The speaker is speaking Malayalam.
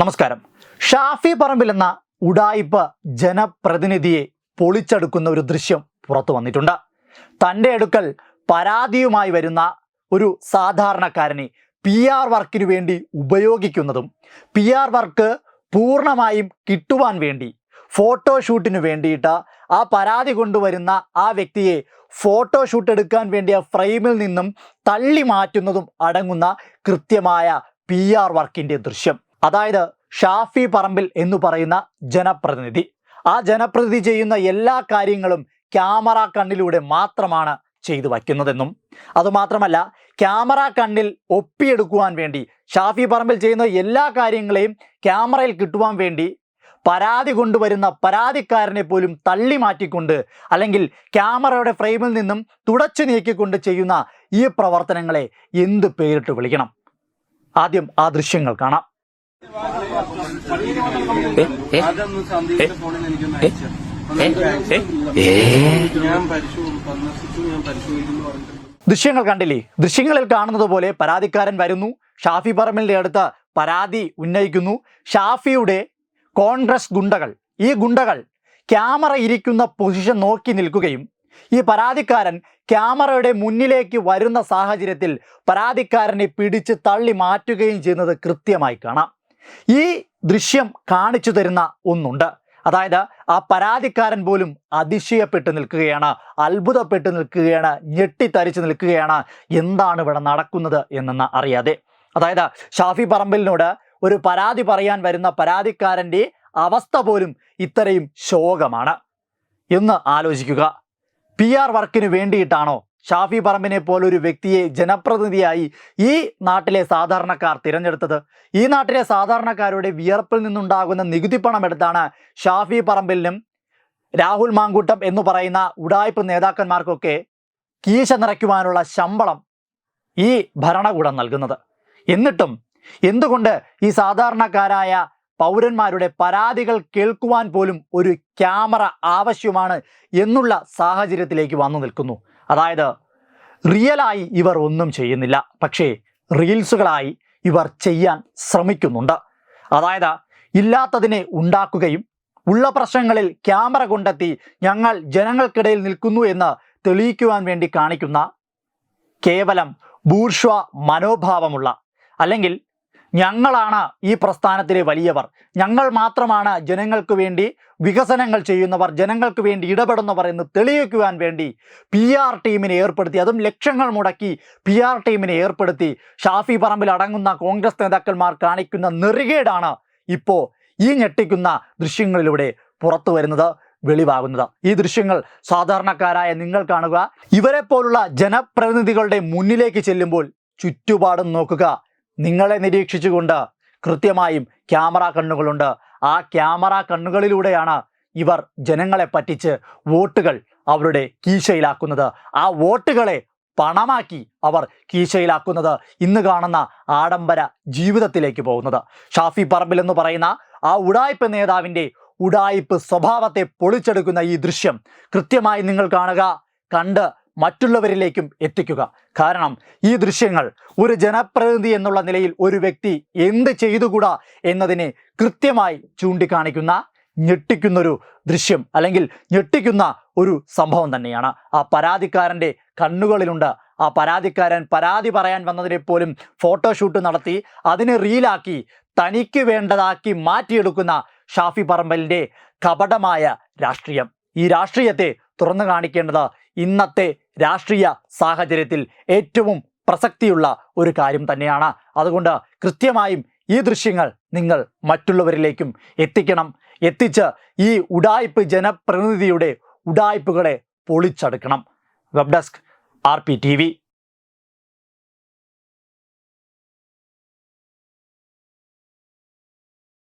നമസ്കാരം. ഷാഫി പറമ്പിൽ എന്ന ഉഡായിപ്പ് ജനപ്രതിനിധിയെ പൊളിച്ചെടുക്കുന്ന ഒരു ദൃശ്യം പുറത്തു വന്നിട്ടുണ്ട്. തന്റെ അടുക്കൽ പരാതിയുമായി വരുന്ന ഒരു സാധാരണക്കാരനെ പി ആർ വർക്കിന് വേണ്ടി ഉപയോഗിക്കുന്നതും പി ആർ വർക്ക് പൂർണമായും കിട്ടുവാൻ വേണ്ടി ഫോട്ടോഷൂട്ടിന് വേണ്ടിയിട്ട് ആ പരാതി കൊണ്ടുവരുന്ന ആ വ്യക്തിയെ ഫോട്ടോഷൂട്ട് എടുക്കാൻ വേണ്ടിയ ഫ്രെയിമിൽ നിന്നും തള്ളി മാറ്റുന്നതും അടങ്ങുന്ന കൃത്യമായ പി ആർ വർക്കിന്റെ ദൃശ്യം. അതായത് ഷാഫി പറമ്പിൽ എന്ന് പറയുന്ന ജനപ്രതിനിധി. ആ ജനപ്രതിനിധി ചെയ്യുന്ന എല്ലാ കാര്യങ്ങളും ക്യാമറ കണ്ണിലൂടെ മാത്രമാണ് ചെയ്തു വയ്ക്കുന്നതെന്നും അതുമാത്രമല്ല ക്യാമറ കണ്ണിൽ ഒപ്പിയെടുക്കുവാൻ വേണ്ടി ഷാഫി പറമ്പിൽ ചെയ്യുന്ന എല്ലാ കാര്യങ്ങളെയും ക്യാമറയിൽ കിട്ടുവാൻ വേണ്ടി പരാതി കൊണ്ടുവരുന്ന പരാതിക്കാരനെ പോലും തള്ളി മാറ്റിക്കൊണ്ട് അല്ലെങ്കിൽ ക്യാമറയുടെ ഫ്രെയിമിൽ നിന്നും തുടച്ചു നീക്കിക്കൊണ്ട് ചെയ്യുന്ന ഈ പ്രവർത്തനങ്ങളെ എന്ത് പേരിട്ട് വിളിക്കണം? ആദ്യം ആ ദൃശ്യങ്ങൾ കാണാം. ദൃശ്യങ്ങൾ കണ്ടില്ലേ? ദൃശ്യങ്ങളിൽ കാണുന്നത് പോലെ പരാതിക്കാരൻ വരുന്നു ഷാഫി പറമ്പലിന്റെ അടുത്ത് പരാതി ഉന്നയിക്കുന്നു. ഷാഫിയുടെ കോൺഗ്രസ് ഗുണ്ടകൾ ഈ ഗുണ്ടകൾ ക്യാമറ ഇരിക്കുന്ന പൊസിഷൻ നോക്കി നിൽക്കുകയും ഈ പരാതിക്കാരൻ ക്യാമറയുടെ മുന്നിലേക്ക് വരുന്ന സാഹചര്യത്തിൽ പരാതിക്കാരനെ പിടിച്ച് തള്ളി മാറ്റുകയും ചെയ്യുന്നത് കൃത്യമായി കാണാം. ഈ ദൃശ്യം കാണിച്ചു തരുന്ന ഒന്നുണ്ട്. അതായത് ആ പരാതിക്കാരൻ പോലും അതിശയപ്പെട്ട് നിൽക്കുകയാണ് അത്ഭുതപ്പെട്ട് നിൽക്കുകയാണ് ഞെട്ടിത്തരിച്ച് നിൽക്കുകയാണ്. എന്താണ് ഇവിടെ നടക്കുന്നത് എന്നെന്ന് അറിയാതെ. അതായത് ഷാഫി പറമ്പലിനോട് ഒരു പരാതി പറയാൻ വരുന്ന പരാതിക്കാരന്റെ അവസ്ഥ പോലും ഇത്രയും ശോകമാണ്. എന്ന് ആലോചിക്കുക. പി ആർ വർക്കിന് വേണ്ടിയിട്ടാണോ ഷാഫി പറമ്പിനെ പോലൊരു വ്യക്തിയെ ജനപ്രതിനിധിയായി ഈ നാട്ടിലെ സാധാരണക്കാർ തിരഞ്ഞെടുത്തത്. ഈ നാട്ടിലെ സാധാരണക്കാരുടെ വിയർപ്പിൽ നിന്നുണ്ടാകുന്ന നികുതി പണം എടുത്താണ് ഷാഫി പറമ്പിലിനും രാഹുൽ മാങ്കൂട്ടം എന്ന് പറയുന്ന ഉടായ്പ നേതാക്കന്മാർക്കൊക്കെ കീശ നിറയ്ക്കുവാനുള്ള ശമ്പളം ഈ ഭരണകൂടം നൽകുന്നത്. എന്നിട്ടും എന്തുകൊണ്ട് ഈ സാധാരണക്കാരായ പൗരന്മാരുടെ പരാതികൾ കേൾക്കുവാൻ പോലും ഒരു ക്യാമറ ആവശ്യമാണ് എന്നുള്ള സാഹചര്യത്തിലേക്ക് വന്നു നിൽക്കുന്നു. അതായത് റിയലായി ഇവർ ഒന്നും ചെയ്യുന്നില്ല. പക്ഷേ റീൽസുകളായി ഇവർ ചെയ്യാൻ ശ്രമിക്കുന്നുണ്ട്. അതായത് ഇല്ലാത്തതിനെ ഉണ്ടാക്കുകയും ഉള്ള പ്രശ്നങ്ങളിൽ ക്യാമറ കൊണ്ടെത്തി ഞങ്ങൾ ജനങ്ങൾക്കിടയിൽ നിൽക്കുന്നു എന്ന് തെളിയിക്കുവാൻ വേണ്ടി കാണിക്കുന്ന കേവലം ബൂർഷ്വ മനോഭാവമുള്ള അല്ലെങ്കിൽ ഞങ്ങളാണ് ഈ പ്രസ്ഥാനത്തിലെ വലിയവർ. ഞങ്ങൾ മാത്രമാണ് ജനങ്ങൾക്ക് വേണ്ടി വികസനങ്ങൾ ചെയ്യുന്നവർ ജനങ്ങൾക്ക് വേണ്ടി ഇടപെടുന്നവർ എന്ന് തെളിയിക്കുവാൻ വേണ്ടി പി ആർ ടീമിനെ ഏർപ്പെടുത്തി. അതും ലക്ഷങ്ങൾ മുടക്കി പി ആർ ടീമിനെ ഏർപ്പെടുത്തി. ഷാഫി പറമ്പിൽ അടങ്ങുന്ന കോൺഗ്രസ് നേതാക്കന്മാർ കാണിക്കുന്ന നെറുകേടാണ് ഇപ്പോൾ ഈ ഞെട്ടിക്കുന്ന ദൃശ്യങ്ങളിലൂടെ പുറത്തു വരുന്നത് വെളിവാകുന്നത്. ഈ ദൃശ്യങ്ങൾ സാധാരണക്കാരായ നിങ്ങൾ കാണുക. ഇവരെ പോലുള്ള ജനപ്രതിനിധികളുടെ മുന്നിലേക്ക് ചെല്ലുമ്പോൾ ചുറ്റുപാടും നോക്കുക. നിങ്ങളെ നിരീക്ഷിച്ചുകൊണ്ട് കൃത്യമായും ക്യാമറ കണ്ണുകളുണ്ട്. ആ ക്യാമറ കണ്ണുകളിലൂടെയാണ് ഇവർ ജനങ്ങളെ പറ്റിച്ച് വോട്ടുകൾ അവരുടെ കീശയിലാക്കുന്നത്. ആ വോട്ടുകളെ പണമാക്കി അവർ കീശയിലാക്കുന്നത് ഇന്ന് കാണുന്ന ആഡംബര ജീവിതത്തിലേക്ക് പോകുന്നത്. ഷാഫി പറമ്പിൽ എന്ന് പറയുന്ന ആ ഉടായ്പ നേതാവിന്റെ ഉടായ്പ് സ്വഭാവത്തെ പൊളിച്ചെടുക്കുന്ന ഈ ദൃശ്യം കൃത്യമായി നിങ്ങൾ കാണുക കണ്ട് മറ്റുള്ളവരിലേക്കും എത്തിക്കുക. കാരണം ഈ ദൃശ്യങ്ങൾ ഒരു ജനപ്രതിനിധി എന്നുള്ള നിലയിൽ ഒരു വ്യക്തി എന്ത് ചെയ്തുകൂടാ എന്നതിനെ കൃത്യമായി ചൂണ്ടിക്കാണിക്കുന്ന ഞെട്ടിക്കുന്നൊരു ദൃശ്യം അല്ലെങ്കിൽ ഞെട്ടിക്കുന്ന ഒരു സംഭവം തന്നെയാണ്. ആ പരാതിക്കാരന്റെ കണ്ണുകളിലുണ്ട്. ആ പരാതിക്കാരൻ പരാതി പറയാൻ വന്നതിനെ പോലും ഫോട്ടോഷൂട്ട് നടത്തി അതിനെ റീലാക്കി തനിക്ക് വേണ്ടതാക്കി മാറ്റിയെടുക്കുന്ന ഷാഫി പറമ്പലിന്റെ കപടമായ രാഷ്ട്രീയം. ഈ രാഷ്ട്രീയത്തെ തുറന്നു കാണിക്കേണ്ടത് ഇന്നത്തെ രാഷ്ട്രീയ സാഹചര്യത്തിൽ ഏറ്റവും പ്രസക്തിയുള്ള ഒരു കാര്യം തന്നെയാണ്. അതുകൊണ്ട് കൃത്യമായും ഈ ദൃശ്യങ്ങൾ നിങ്ങൾ മറ്റുള്ളവരിലേക്കും എത്തിക്കണം. എത്തിച്ച് ഈ ഉഡായിപ്പ് ജനപ്രതിനിധിയുടെ ഉഡായിപ്പുകളെ പൊളിച്ചടുക്കണം. Web desk R P T V.